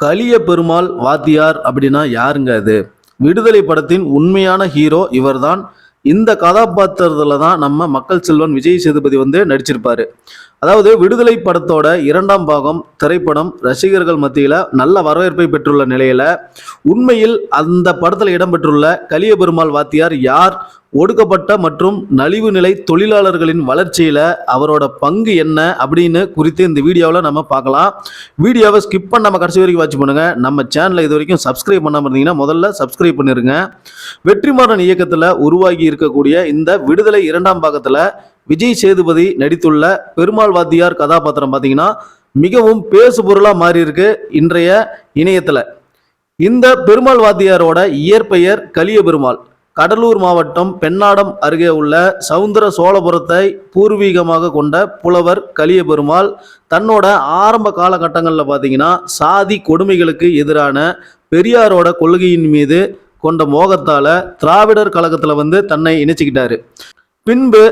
கலிய பெருமாள் வாத்தியார் அப்படின்னா யாருங்க அது? விடுதலை படத்தின் உண்மையான ஹீரோ இவர்தான். இந்த கதாபாத்திரத்தில் தான் நம்ம மக்கள் செல்வன் விஜய் சேதுபதி வந்து நடிச்சிருப்பாரு. அதாவது விடுதலை படத்தோட இரண்டாம் பாகம் திரைப்படம் ரசிகர்கள் மத்தியில் நல்ல வரவேற்பை பெற்றுள்ள நிலையில் உண்மையில் அந்த படத்தில் இடம்பெற்றுள்ள கலிய பெருமாள் வாத்தியார் யார்? ஒடுக்கப்பட்ட மற்றும் நலிவு நிலை தொழிலாளர்களின் வளர்ச்சியில் அவரோட பங்கு என்ன அப்படின்னு குறித்து இந்த வீடியோவில் நம்ம பார்க்கலாம். வீடியோவை ஸ்கிப் பண்ணாம கடைசி வரைக்கும் வாட்ச் பண்ணுங்கள் நம்ம சேனலை இது வரைக்கும் சப்ஸ்கிரைப் பண்ணாம இருந்தீங்கன்னா முதல்ல சப்ஸ்கிரைப் பண்ணிருங்க. வெற்றிமாறன் இயக்கத்தில் உருவாகி இருக்கக்கூடிய இந்த விடுதலை இரண்டாம் பாகத்தில் விஜய் சேதுபதி நடித்துள்ள பெருமாள் வாத்தியார் கதாபாத்திரம் பார்த்தீங்கன்னா மிகவும் பேசு பொருளாக மாறி இருக்கு இன்றைய இணையத்தில். இந்த பெருமாள் வாத்தியாரோட இயற்பெயர் கலிய பெருமாள் கடலூர் மாவட்டம் பெண்ணாடம் அருகே உள்ள சவுந்தர சோழபுரத்தை பூர்வீகமாக கொண்ட புலவர் கலியபெருமாள் தன்னோட ஆரம்ப காலகட்டங்களில் பார்த்தீங்கன்னா சாதி கொடுமைகளுக்கு எதிரான பெரியாரோட கொள்கையின் மீது கொண்ட மோகத்தால திராவிடர் கழகத்தில் வந்து தன்னை இணைச்சிக்கிட்டாரு. பின்பு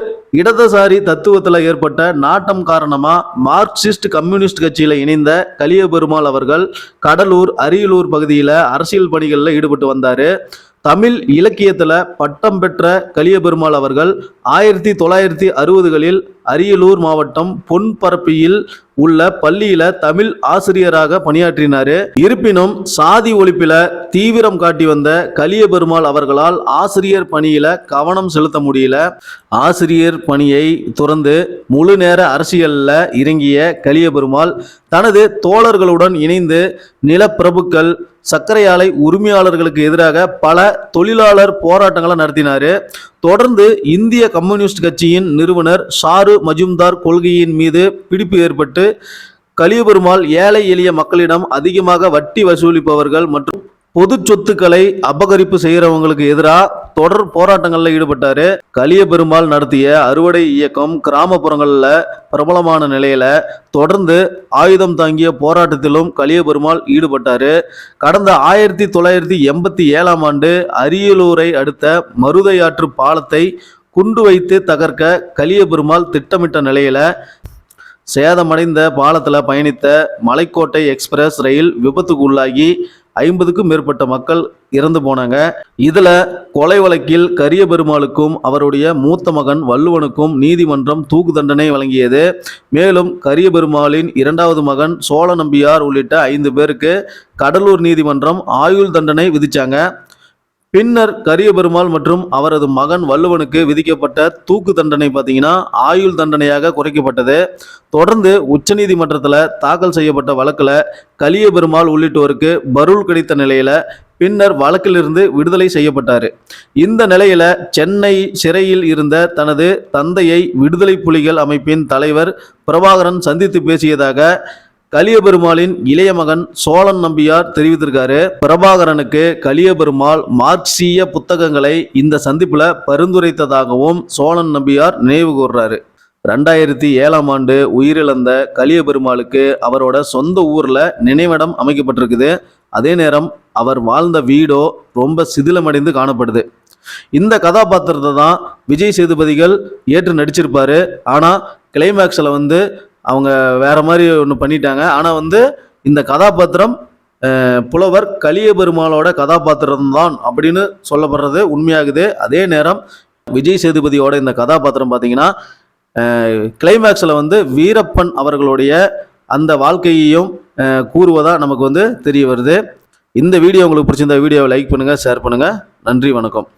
இடதுசாரி தத்துவத்தில் ஏற்பட்ட நாட்டம் காரணமாக மார்க்சிஸ்ட் கம்யூனிஸ்ட் கட்சியில் இணைந்த கலியபெருமாள் அவர்கள் கடலூர் அரியலூர் பகுதியில் அரசியல் பணிகளில் ஈடுபட்டு வந்தார். தமிழ் இலக்கியத்தில் பட்டம் பெற்ற கலியபெருமாள் அவர்கள் ஆயிரத்தி தொள்ளாயிரத்தி அறுபதுகளில் அரியலூர் மாவட்டம் பொன்பரப்பியில் உள்ள பள்ளியில தமிழ் ஆசிரியராக பணியாற்றினார். இருப்பினும் சாதி ஒழிப்பில தீவிரம் காட்டி வந்த கலிய பெருமாள் அவர்களால் ஆசிரியர் பணியில கவனம் செலுத்த முடியல. ஆசிரியர் பணியை துறந்து முழு நேர அரசியல்ல இறங்கிய கலிய பெருமாள் தனது தோழர்களுடன் இணைந்து நிலப்பிரபுக்கள் சர்க்கரை ஆலை உரிமையாளர்களுக்கு எதிராக பல தொழிலாளர் போராட்டங்களை நடத்தினார். தொடர்ந்து இந்திய கம்யூனிஸ்ட் கட்சியின் நிறுவனர் ஷாரு மஜும்தார் கொள்கையின் மீது பிடிப்பு ஏற்பட்டு கலியபெருமாள் ஏழை எளிய மக்களிடம் அதிகமாக வட்டி வசூலிப்பவர்கள் மற்றும் பொது சொத்துக்களை அபகரிப்பு செய்கிறவங்களுக்கு எதிராக தொடர் போராட்டங்களில் ஈடுபட்டாரு. கலிய பெருமாள் நடத்திய அறுவடை இயக்கம் கிராமப்புறங்களில் பிரபலமான நிலையில தொடர்ந்து ஆயுதம் தாங்கிய போராட்டத்திலும் கலிய பெருமாள் ஈடுபட்டாரு. கடந்த ஆயிரத்தி தொள்ளாயிரத்தி எண்பத்தி ஏழாம் ஆண்டு அரியலூரை அடுத்த மருதையாற்று பாலத்தை குண்டு வைத்து தகர்க்க கலிய பெருமாள் திட்டமிட்ட நிலையில சேதமடைந்த பாலத்தில் பயணித்த மலைக்கோட்டை எக்ஸ்பிரஸ் ரயில் விபத்துக்கு உள்ளாகி ஐம்பதுக்கும் மேற்பட்ட மக்கள் இறந்து போனாங்க. இதுல கொலை வழக்கில் கரிய பெருமாளுக்கும் அவருடைய மூத்த மகன் வள்ளுவனுக்கும் நீதிமன்றம் தூக்கு தண்டனை வழங்கியது. மேலும் கரிய பெருமாளின் இரண்டாவது மகன் சோழ நம்பியார் உள்ளிட்ட ஐந்து பேருக்கு கடலூர் நீதிமன்றம் ஆயுள் தண்டனை விதிச்சாங்க. பின்னர் கரிய பெருமாள் மற்றும் அவரது மகன் வள்ளுவனுக்கு விதிக்கப்பட்ட தூக்கு தண்டனை பார்த்தீங்கன்னா ஆயுள் தண்டனையாக குறைக்கப்பட்டது. தொடர்ந்து உச்சநீதிமன்றத்தில் தாக்கல் செய்யப்பட்ட வழக்கில் கலிய பெருமாள் உள்ளிட்டோருக்கு பருள் கிடைத்த நிலையில் பின்னர் வழக்கிலிருந்து விடுதலை செய்யப்பட்டார். இந்த நிலையில சென்னை சிறையில் இருந்த தனது தந்தையை விடுதலை புலிகள் அமைப்பின் தலைவர் பிரபாகரன் சந்தித்து பேசியதாக கலியபெருமாளின் இளைய மகன் சோழன் நம்பியார் தெரிவித்திருக்காரு. பிரபாகரனுக்கு கலியபெருமாள் மார்க்சிய புத்தகங்களை இந்த சந்திப்புல பரிந்துரைத்ததாகவும் சோழன் நம்பியார் நினைவு கூர்றாரு. ரெண்டாயிரத்தி ஏழாம் ஆண்டு உயிரிழந்த கலியபெருமாளுக்கு அவரோட சொந்த ஊர்ல நினைவிடம் அமைக்கப்பட்டிருக்குது. அதே நேரம் அவர் வாழ்ந்த வீடோ ரொம்ப சிதிலமடைந்து காணப்படுது. இந்த கதாபாத்திரத்தை தான் விஜய் சேதுபதிகள் ஏற்று நடிச்சிருப்பாரு. ஆனா கிளைமேக்ஸில் வந்து அவங்க வேற மாதிரி ஒன்று பண்ணிட்டாங்க. ஆனால் வந்து இந்த கதாபாத்திரம் புலவர் கலிய பெருமாளோட கதாபாத்திரம் தான் அப்படின்னு சொல்லப்படுறது உண்மையாகுது. அதே நேரம் விஜய் சேதுபதியோட இந்த கதாபாத்திரம் பார்த்தீங்கன்னா கிளைமேக்ஸில் வந்து வீரப்பன் அவர்களுடைய அந்த வாழ்க்கையையும் கூறுவதாக கூறுவதா நமக்கு வந்து தெரிய வருது. இந்த வீடியோ உங்களுக்கு பிடிச்சிருந்த வீடியோவை லைக் பண்ணுங்கள் ஷேர் பண்ணுங்கள் நன்றி வணக்கம்.